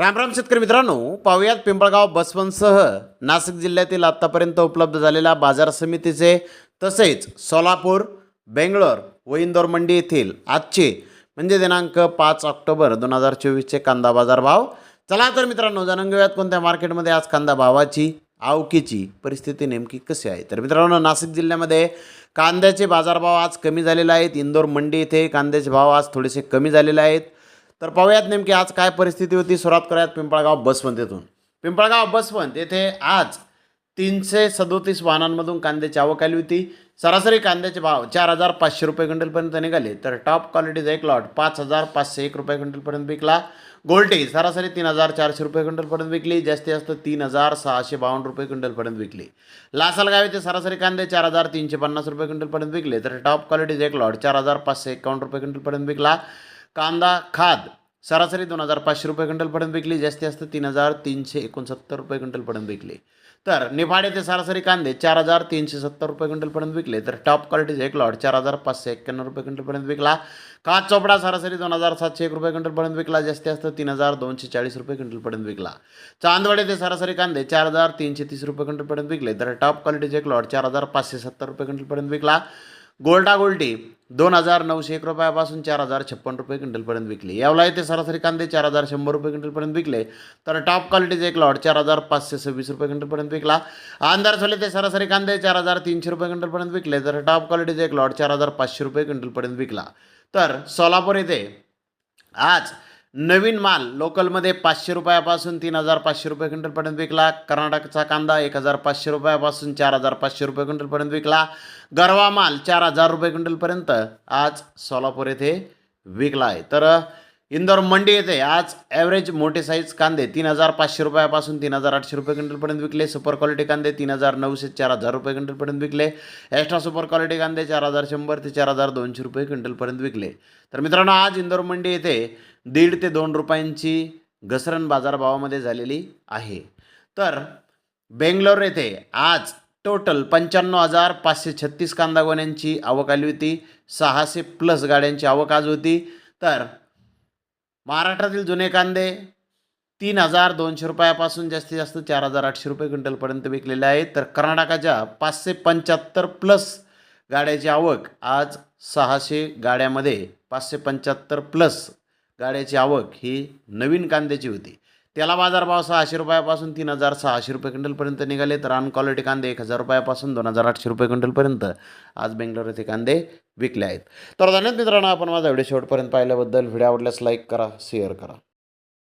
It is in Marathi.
रामराम शेतकरी मित्रांनो पाहुयात पिंपळगाव बसवंतसह नाशिक जिल्ह्यातील आत्तापर्यंत उपलब्ध झालेल्या बाजार समितीचे तसेच सोलापूर बेंगलोर व इंदोर मंडी येथील आजचे म्हणजे दिनांक पाच ऑक्टोबर दोन हजार चोवीसचे कांदा बाजार भाव. चला तर मित्रांनो जाणून घेऊयात कोणत्या मार्केटमध्ये आज कांदा भावाची आवकीची परिस्थिती नेमकी कशी आहे? तर मित्रांनो नाशिक जिल्ह्यामध्ये कांद्याचे बाजारभाव आज कमी झालेले आहेत. इंदोर मंडी येथे कांद्याचे भाव आज थोडेसे कमी झालेले आहेत. तर पाहूयात नेमकी आज काय परिस्थिती होती. सुरुवात करूयात पिंपळगाव बसवंत येथून पिंपळगाव बसवंत येथे आज तीनशे सदोतीस वाहनांमधून कांद्याची आवक आली होती. सरासरी कांद्याचे भाव चार हजार पाचशे रुपये क्विंटलपर्यंत निघाले तर टॉप क्वालिटीचा एक लॉट पाच हजार पाचशे एक रुपये क्विंटलपर्यंत विकला. गोल्टी सरासरी तीन हजार चारशे रुपये क्विंटलपर्यंत विकली जास्तीत जास्त तीन हजार सहाशे बावन्न रुपये क्विंटलपर्यंत विकली. लासलगाव येथे सरासरी कांदे चार हजार तीनशे पन्नास रुपये क्विंटलपर्यंत विकले तर टॉप क्वालिटीचा एक लॉट चार हजार पाचशे एकावन्न रुपये क्विंटलपर्यंत विकला. कांदा खाद. सरासरी दोन हजार पाचशे रुपये क्विंटलपर्यंत विकली. जास्ती जास्त तीन हजार तीनशे एकोणसत्तर रुपये क्विंटलपर्यंत विकले. तर निफाडे ते सरासरी कांदे चार हजार तीनशे सत्तर रुपये क्विंटलपर्यंत विकले. तर टॉप क्वालिटीचे एक लॉट चार हजार पाचशे एक्क्याण्णव रुपये क्विंटलपर्यंत विकला. काच चोपडा सरासरी दोन हजार सातशे एक रुपये क्विंटलपर्यंत विकला. जास्ती जास्त तीन हजार दोनशे चाळीस रुपये क्विंटलपर्यंत विकला. चांदवडे ते सरासरी कांदे चार हजार तीनशे तीस रुपये क्विंटलपर्यंत विकले. तर टॉप क्वालिटीचे एक लॉट चार हजार पाचशे सत्तर रुपये क्विंटलपर्यंत विकला. गोल्डा गोल्टी दोन हजार नऊशे एक रुपयापासून चार हजार छप्पन रुपये क्विंटलपर्यंत विकले. यावला येथे सरासरी कांदे चार हजार शंभर रुपये क्विंटलपर्यंत विकले. तर टॉप क्वालिटीचे एक लॉट चार हजार पाचशे सव्वीस रुपये क्विंटलपर्यंत विकला. आंधार सोले ते सरासरी कांदे चार हजार तीनशे रुपये क्विंटलपर्यंत विकले. तर टॉप क्वालिटीचे एक लॉट चार हजार पाचशे रुपये क्विंटलपर्यंत विकला. तर सोलापूर येथे आज नवीन माल लोकलमध्ये पाचशे रुपयापासून तीन हजार पाचशे रुपये क्विंटलपर्यंत विकला. कर्नाटकचा कांदा एक हजार पाचशे रुपयापासून चार हजार पाचशे रुपये क्विंटलपर्यंत विकला. गरवा माल चार हजार रुपये क्विंटलपर्यंत आज सोलापूर येथे विकला आहे तर इंदोर मंडी येथे आज ॲव्हरेज मोठे साईज कांदे तीन हजार पाचशे रुपयापासून तीन हजार आठशे रुपये क्विंटलपर्यंत विकले. सुपर क्वालिटी कांदे तीन हजार नऊशे चार हजार रुपये क्विंटलपर्यंत विकले. एक्स्ट्रा सुपर क्वालिटी कांदे चार हजार शंभर ते चार हजार दोनशे रुपये क्विंटलपर्यंत विकले. तर मित्रांनो आज इंदोर मंडी येथे दीड ते दोन रुपयांची घसरण बाजारभावामध्ये झालेली आहे. तर बेंगलोर येथे आज टोटल पंच्याण्णव हजार पाचशे छत्तीस कांदा गोण्यांची आवक आली होती. सहाशे प्लस गाड्यांची आवक आज होती. तर महाराष्ट्रातील जुने कांदे तीन हजार दोनशे रुपयापासून जास्तीत जास्त चार हजार आठशे रुपये क्विंटलपर्यंत विकलेले आहेत. तर कर्नाटकाच्या पाचशे पंच्याहत्तर प्लस गाड्याची आवक आज सहाशे गाड्यामध्ये पाचशे पंच्याहत्तर प्लस गाड्याची आवक ही नवीन कांद्याची होती. त्याला बाजारभाव सहाशे रुपयापासून तीन हजार सहाशे रुपये क्विंटलपर्यंत निघाले. तर अन क्वालिटी कांदे एक हजार रुपयापासून दोन हजार आठशे रुपये क्विंटलपर्यंत आज बेंगलोर येथे कांदे विकले आहेत. तर धन्यवाद मित्रांनो आपण माझा व्हिडिओ शेवटपर्यंत पाहिल्याबद्दल. व्हिडिओ आवडल्यास लाईक करा शेअर करा.